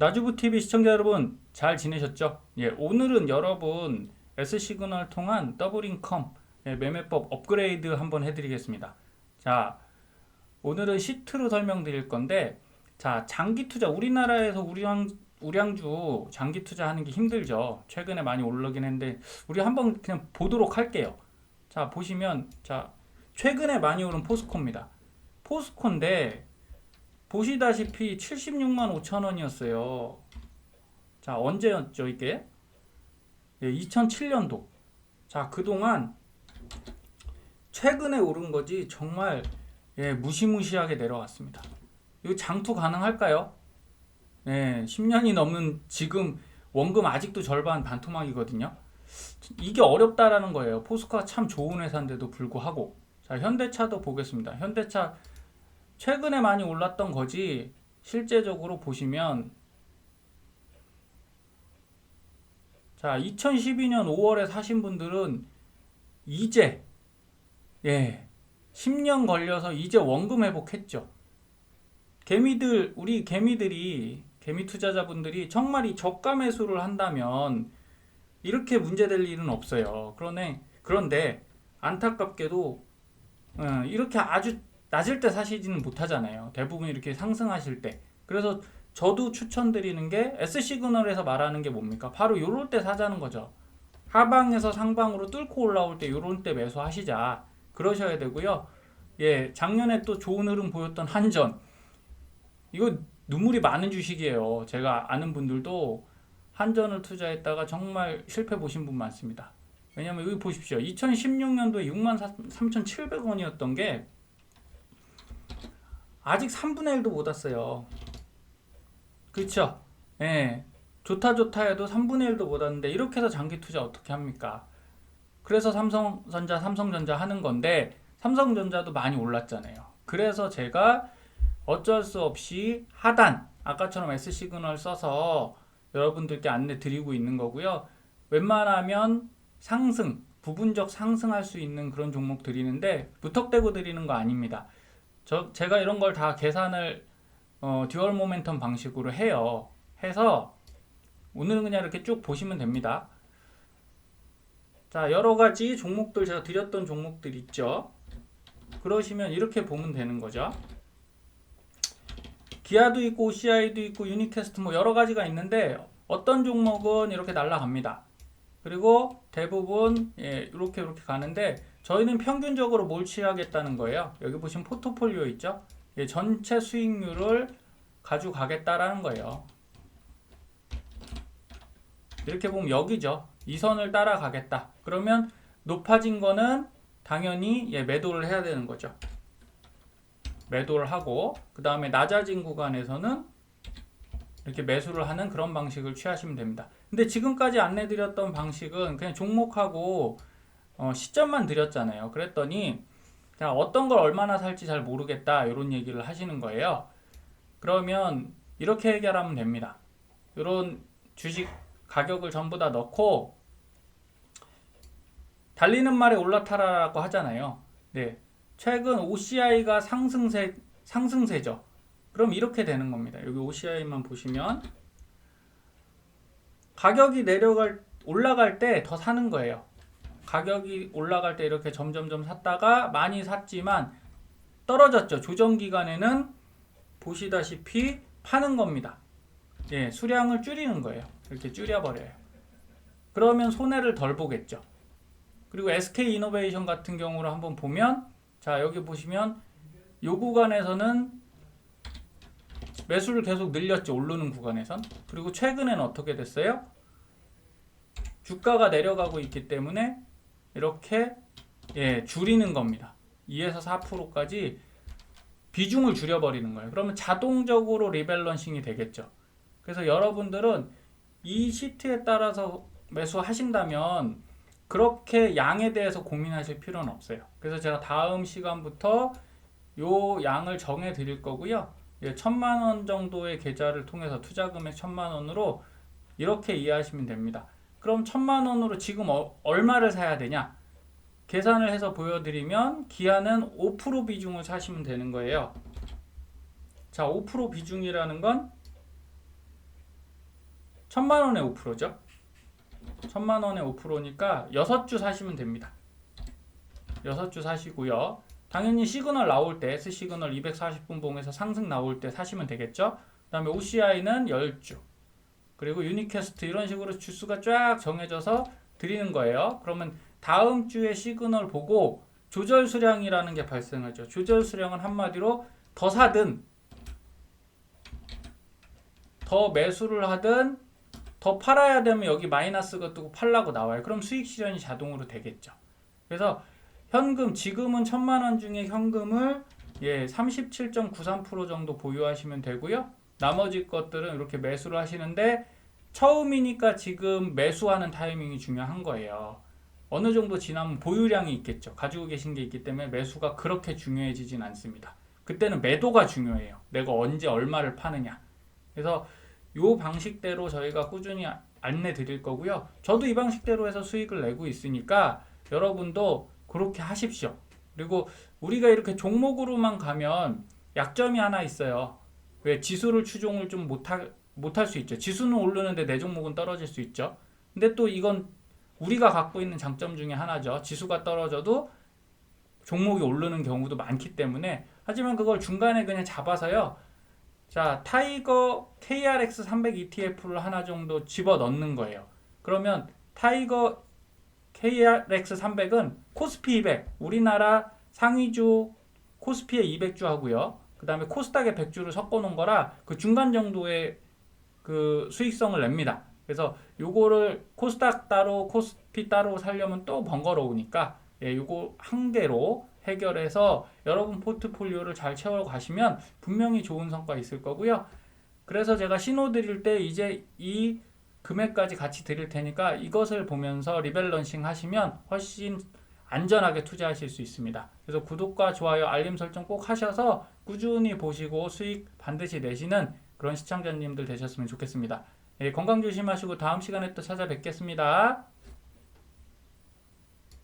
나주부 TV 시청자 여러분 잘 지내셨죠? 예, 오늘은 여러분 S 시그널 통한 더블 인컴 예, 매매법 업그레이드 한번 해드리겠습니다. 자, 오늘은 시트로 설명드릴 건데, 자 장기 투자 우리나라에서 우량 우량주 장기 투자하는 게 힘들죠. 최근에 많이 오르긴 했는데 우리 한번 그냥 보도록 할게요. 자 보시면 자 최근에 많이 오른 포스코입니다. 포스코인데 보시다시피 76만 5천 원이었어요. 자, 언제였죠, 이게? 예, 2007년도. 자, 그동안 최근에 오른 거지 정말 예, 무시무시하게 내려왔습니다. 이거 장투 가능할까요? 예, 10년이 넘는 지금 원금 아직도 절반 반토막이거든요. 이게 어렵다라는 거예요. 포스코가 참 좋은 회사인데도 불구하고. 자, 현대차도 보겠습니다. 현대차 최근에 많이 올랐던 거지 실제적으로 보시면 자 2012년 5월에 사신 분들은 이제 예 10년 걸려서 이제 원금 회복했죠. 개미들 우리 개미들이 개미 투자자분들이 정말 이 저가 매수를 한다면 이렇게 문제될 일은 없어요. 그러네 그런데 안타깝게도 어, 이렇게 아주 낮을 때 사시지는 못하잖아요. 대부분 이렇게 상승하실 때. 그래서 저도 추천드리는 게 S 시그널에서 말하는 게 뭡니까? 바로 요럴 때 사자는 거죠. 하방에서 상방으로 뚫고 올라올 때 요럴 때 매수하시자. 그러셔야 되고요. 예, 작년에 또 좋은 흐름 보였던 한전. 이거 눈물이 많은 주식이에요. 제가 아는 분들도 한전을 투자했다가 정말 실패 보신 분 많습니다. 왜냐면 여기 보십시오. 2016년도에 63,700원이었던 게 아직 3분의 1도 못 왔어요. 그렇죠? 예. 좋다 좋다 해도 3분의 1도 못 왔는데 이렇게 해서 장기 투자 어떻게 합니까? 그래서 삼성전자, 삼성전자 하는 건데 삼성전자도 많이 올랐잖아요. 그래서 제가 어쩔 수 없이 하단 아까처럼 S 시그널 써서 여러분들께 안내 드리고 있는 거고요. 웬만하면 상승, 부분적 상승할 수 있는 그런 종목 드리는데 무턱대고 드리는 거 아닙니다. 저 제가 이런 걸 다 계산을 어, 듀얼 모멘텀 방식으로 해요. 해서 오늘은 그냥 이렇게 쭉 보시면 됩니다. 자, 여러 가지 종목들 제가 드렸던 종목들 있죠. 그러시면 이렇게 보면 되는 거죠. 기아도 있고 OCI도 있고 유니캐스트 뭐 여러 가지가 있는데 어떤 종목은 이렇게 날라갑니다. 그리고 대부분 예, 이렇게 이렇게 가는데 저희는 평균적으로 뭘 취하겠다는 거예요. 여기 보시면 포트폴리오 있죠? 예, 전체 수익률을 가져가겠다라는 거예요. 이렇게 보면 여기죠. 이 선을 따라가겠다. 그러면 높아진 거는 당연히 예, 매도를 해야 되는 거죠. 매도를 하고 그 다음에 낮아진 구간에서는 이렇게 매수를 하는 그런 방식을 취하시면 됩니다. 근데 지금까지 안내드렸던 방식은 그냥 종목하고 어, 시점만 드렸잖아요. 그랬더니 자, 어떤 걸 얼마나 살지 잘 모르겠다 이런 얘기를 하시는 거예요. 그러면 이렇게 해결하면 됩니다. 이런 주식 가격을 전부 다 넣고 달리는 말에 올라타라라고 하잖아요. 네. 최근 OCI가 상승세 상승세죠. 그럼 이렇게 되는 겁니다. 여기 OCI만 보시면 가격이 내려갈 올라갈 때 더 사는 거예요. 가격이 올라갈 때 이렇게 점점점 샀다가 많이 샀지만 떨어졌죠. 조정 기간에는 보시다시피 파는 겁니다. 예, 수량을 줄이는 거예요. 이렇게 줄여버려요. 그러면 손해를 덜 보겠죠. 그리고 SK 이노베이션 같은 경우로 한번 보면 자 여기 보시면 요 구간에서는 매수를 계속 늘렸죠. 오르는 구간에선. 그리고 최근에는 어떻게 됐어요? 주가가 내려가고 있기 때문에 이렇게 예, 줄이는 겁니다. 2에서 4%까지 비중을 줄여버리는 거예요. 그러면 자동적으로 리밸런싱이 되겠죠. 그래서 여러분들은 이 시트에 따라서 매수하신다면 그렇게 양에 대해서 고민하실 필요는 없어요. 그래서 제가 다음 시간부터 요 양을 정해 드릴 거고요. 예, 천만 원 정도의 계좌를 통해서 투자 금액 천만 원으로 이렇게 이해하시면 됩니다. 그럼 천만 원으로 지금 어, 얼마를 사야 되냐? 계산을 해서 보여드리면 기아는 5% 비중을 사시면 되는 거예요. 자, 5% 비중이라는 건 천만 원에 5%죠. 천만 원에 5%니까 6주 사시면 됩니다. 6주 사시고요. 당연히 시그널 나올 때 S 시그널 240분 봉에서 상승 나올 때 사시면 되겠죠. 그 다음에 OCI는 10주. 그리고 유니캐스트 이런 식으로 주수가 쫙 정해져서 드리는 거예요. 그러면 다음 주에 시그널 보고 조절 수량이라는 게 발생하죠. 조절 수량은 한마디로 더 사든 더 매수를 하든 더 팔아야 되면 여기 마이너스가 뜨고 팔라고 나와요. 그럼 수익 실현이 자동으로 되겠죠. 그래서 현금 지금은 천만 원 중에 현금을 예, 37.93% 정도 보유하시면 되고요. 나머지 것들은 이렇게 매수를 하시는데 처음이니까 지금 매수하는 타이밍이 중요한 거예요. 어느 정도 지나면 보유량이 있겠죠. 가지고 계신 게 있기 때문에 매수가 그렇게 중요해지진 않습니다. 그때는 매도가 중요해요. 내가 언제 얼마를 파느냐. 그래서 요 방식대로 저희가 꾸준히 아- 안내 드릴 거고요. 저도 이 방식대로 해서 수익을 내고 있으니까 여러분도 그렇게 하십시오. 그리고 우리가 이렇게 종목으로만 가면 약점이 하나 있어요. 왜 지수를 추종을 좀 못할 수 있죠. 지수는 오르는데 내 종목은 떨어질 수 있죠. 근데 또 이건 우리가 갖고 있는 장점 중에 하나죠. 지수가 떨어져도 종목이 오르는 경우도 많기 때문에 하지만 그걸 중간에 그냥 잡아서요. 자, 타이거 KRX 300 ETF를 하나 정도 집어 넣는 거예요. 그러면 타이거 KRX 300은 코스피 200, 우리나라 상위주 코스피의 200주 하고요. 그 다음에 코스닥의 100주를 섞어 놓은 거라 그 중간 정도의 그 수익성을 냅니다. 그래서 요거를 코스닥 따로 코스피 따로 살려면 또 번거로우니까 예, 요거 한 개로 해결해서 여러분 포트폴리오를 잘 채워 가시면 분명히 좋은 성과 있을 거고요. 그래서 제가 신호 드릴 때 이제 이 금액까지 같이 드릴 테니까 이것을 보면서 리밸런싱 하시면 훨씬 안전하게 투자하실 수 있습니다. 그래서 구독과 좋아요, 알림 설정 꼭 하셔서 꾸준히 보시고 수익 반드시 내시는 그런 시청자님들 되셨으면 좋겠습니다. 예, 건강 조심하시고 다음 시간에 또 찾아뵙겠습니다.